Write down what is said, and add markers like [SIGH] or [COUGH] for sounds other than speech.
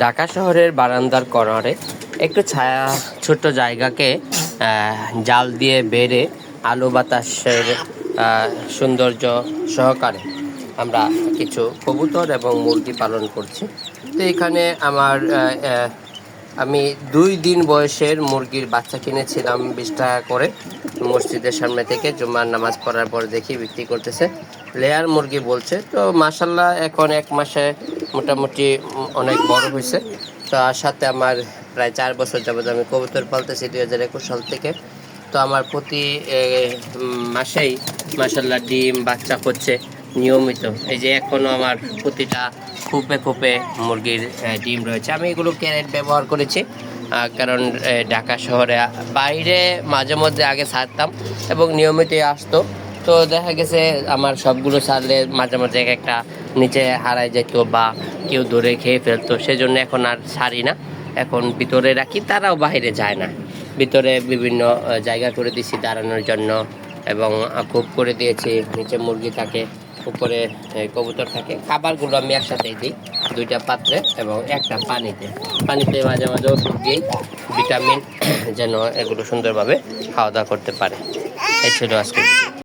ঢাকা শহরের বারান্দার কর্নারে একটু ছায়া, ছোট্ট জায়গাকে জাল দিয়ে বেড়ে আলো বাতাসের সৌন্দর্য সহকারে আমরা কিছু কবুতর এবং মুরগি পালন করছি। তো এখানে আমার আমি দুই দিন বয়সের মুরগির বাচ্চা কিনেছিলাম বিশ টাকা করে। মসজিদের সামনে থেকে জুম্মার নামাজ পড়ার পর দেখি বিক্রি করতেছে। লেয়ার মুরগি বলছে, তো মাসাল্লাহ এখন এক মাসে মোটামুটি অনেক বড় হয়েছে। তো আর সাথে আমার প্রায় চার বছর যাবত আমি কবুতর পালতেছি দুই হাজার একুশ সাল থেকে। তো আমার প্রতি মাসেই মাসাল্লাহ ডিম বাচ্চা হচ্ছে নিয়মিত। এই যে এখনও আমার প্রতিটা কূপে কূপে মুরগির ডিম রয়েছে। আমি এগুলো ক্যারেট ব্যবহার করেছি কারণ ঢাকা শহরে বাইরে মাঝে মধ্যে আগে ছাড়তাম এবং নিয়মিতই আসতো। তো দেখা গেছে আমার সবগুলো ছাড়লে মাঝে মাঝে এক একটা নিচে হারায় যেত বা কেউ ধরে খেয়ে ফেলতো, সেজন্য এখন আর ছাড়ি না। এখন ভিতরে রাখি, তারাও বাইরে যায় না। ভিতরে বিভিন্ন জায়গা করে দিয়েছি দাঁড়ানোর জন্য এবং কূপ করে দিয়েছি, নিচে মুরগি থাকে, উপরে কবুতর থাকে। খাবারগুলো আমি একসাথেই দিই, দুইটা পাত্রে এবং একটা পানিতে। পানিতে মাঝে মাঝে ওষুধ দিই, ভিটামিন, [CLEARS THROAT] যেন এগুলো সুন্দরভাবে খাওয়া দাওয়া করতে পারে। এই ছিল আজকে